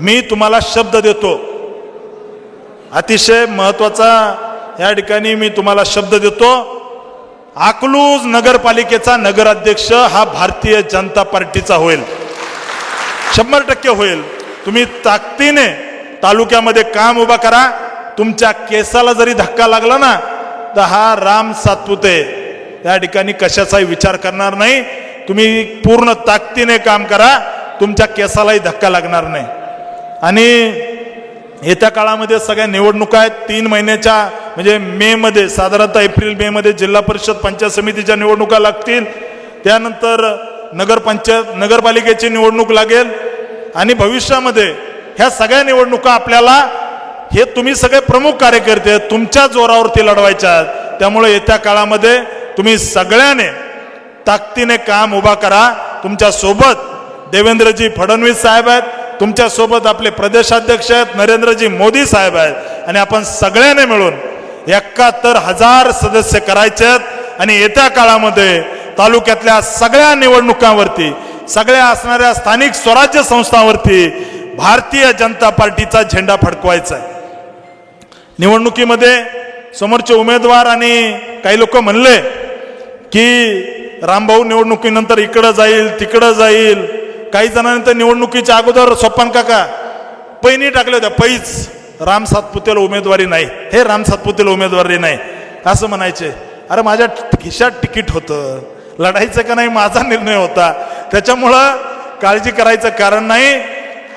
मी तुम्हाला शब्द देतो. अतिशय महत्त्वाचा या ठिकाणी मी तुम्हाला शब्द देतो. अकलूज नगरपालिकेचा नगराध्यक्ष हा भारतीय जनता पार्टीचा होईल. शंभर टक्के होईल. तुम्ही ताकदीने तालुक्यामध्ये काम उभा करा. तुमच्या केसाला जरी धक्का लागला ना तर हा राम सातपुते त्या ठिकाणी कशाचाही विचार करणार नाही. तुम्ही पूर्ण ताकदीने काम करा. तुमच्या केसालाही धक्का लागणार नाही. आणि येत्या काळामध्ये सगळ्या निवडणुका आहेत. तीन महिन्याच्या म्हणजे मे मध्ये साधारणतः एप्रिल मे मध्ये जिल्हा परिषद पंचायत समितीच्या निवडणुका लागतील. त्यानंतर नगरपंचायत नगरपालिकेची निवडणूक लागेल. आणि भविष्यामध्ये ह्या सगळ्या निवडणुका आपल्याला हे तुम्ही सगळे प्रमुख कार्यकर्ते आहेत, तुमच्या जोरावरती लढवायच्या आहेत. त्यामुळे येत्या काळामध्ये तुम्ही सगळ्याने ताकदीने काम उभा करा. तुमच्यासोबत देवेंद्रजी फडणवीस साहेब आहेत. तुमच्यासोबत आपले प्रदेशाध्यक्ष आहेत नरेंद्रजी मोदी साहेब आहेत. आणि आपण सगळ्याने मिळून एकाहत्तर हजार सदस्य करायचे आहेत. आणि येत्या काळामध्ये तालुक्यातल्या सगळ्या निवडणुकांवरती सगळ्या असणाऱ्या स्थानिक स्वराज्य संस्थांवरती भारतीय जनता पार्टीचा झेंडा फडकवायचा आहे. निवडणुकीमध्ये समोरचे उमेदवार आणि काही लोक म्हणले की रामभाऊ निवडणुकीनंतर इकडं जाईल तिकडं जाईल काही जणांनी तर निवडणुकीच्या अगोदर सोपान काका पैनी टाकले होत्या. पैच राम सातपुतेला उमेदवारी नाही. हे राम सातपुतेला उमेदवारी नाही. असं म्हणायचे. अरे माझ्या खिशात तिकीट होतं. लढायचं का नाही माझा निर्णय होता. त्याच्यामुळं काळजी करायचं कारण नाही.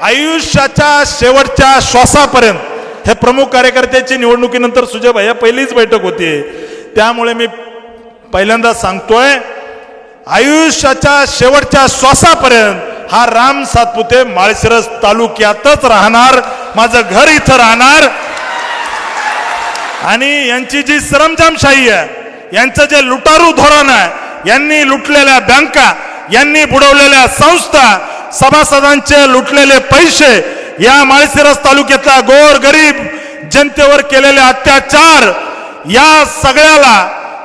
आयुष्याच्या शेवटच्या श्वासापर्यंत हे प्रमुख कार्यकर्त्याची निवडणुकीनंतर सुजय भैया पहिलीच बैठक होती. त्यामुळे मी पहिल्यांदा सांगतोय आयुष्याच्या शेवटच्या श्वासापर्यंत हा राम सातपुते माळशिरस तालुक्यातच राहणार माझं घर इथं राहणार. आणि यांची जी सरंजामशाही आहे यांचं जे लुटारू धोरण आहे यांनी लुटलेल्या बँका यांनी बुडवलेल्या संस्था सभासदांचे लुटलेले पैसे या माळशिरस तालुक्यातल्या गोर गरीब जनतेवर केलेले अत्याचार या सगळ्याला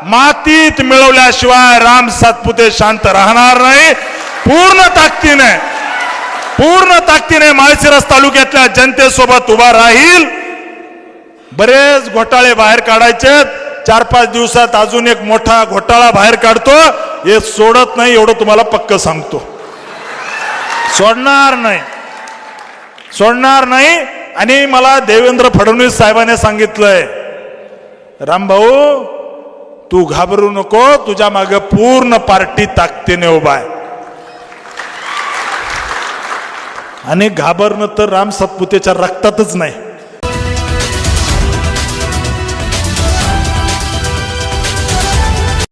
मातीत मिळवल्याशिवाय राम सातपुते शांत राहणार नाही. पूर्ण ताकदीने पूर्ण ताकदीने माळशिरस तालुक्यातल्या जनतेसोबत उभा राहील. बरेच घोटाळे बाहेर काढायचे चार पाच दिवसात अजून एक मोठा घोटाळा बाहेर काढतो. हे सोडत नाही एवढं तुम्हाला पक्क सांगतो. सोडणार नाही. सोडणार नाही. आणि मला देवेंद्र फडणवीस साहेबाने सांगितलंय रामभाऊ तू घाबरू नको. तुझ्या मागे पूर्ण पार्टी ताकदीने उभा आहे. आणि घाबरणं तर राम सातपुतेच्या रक्तातच नाही.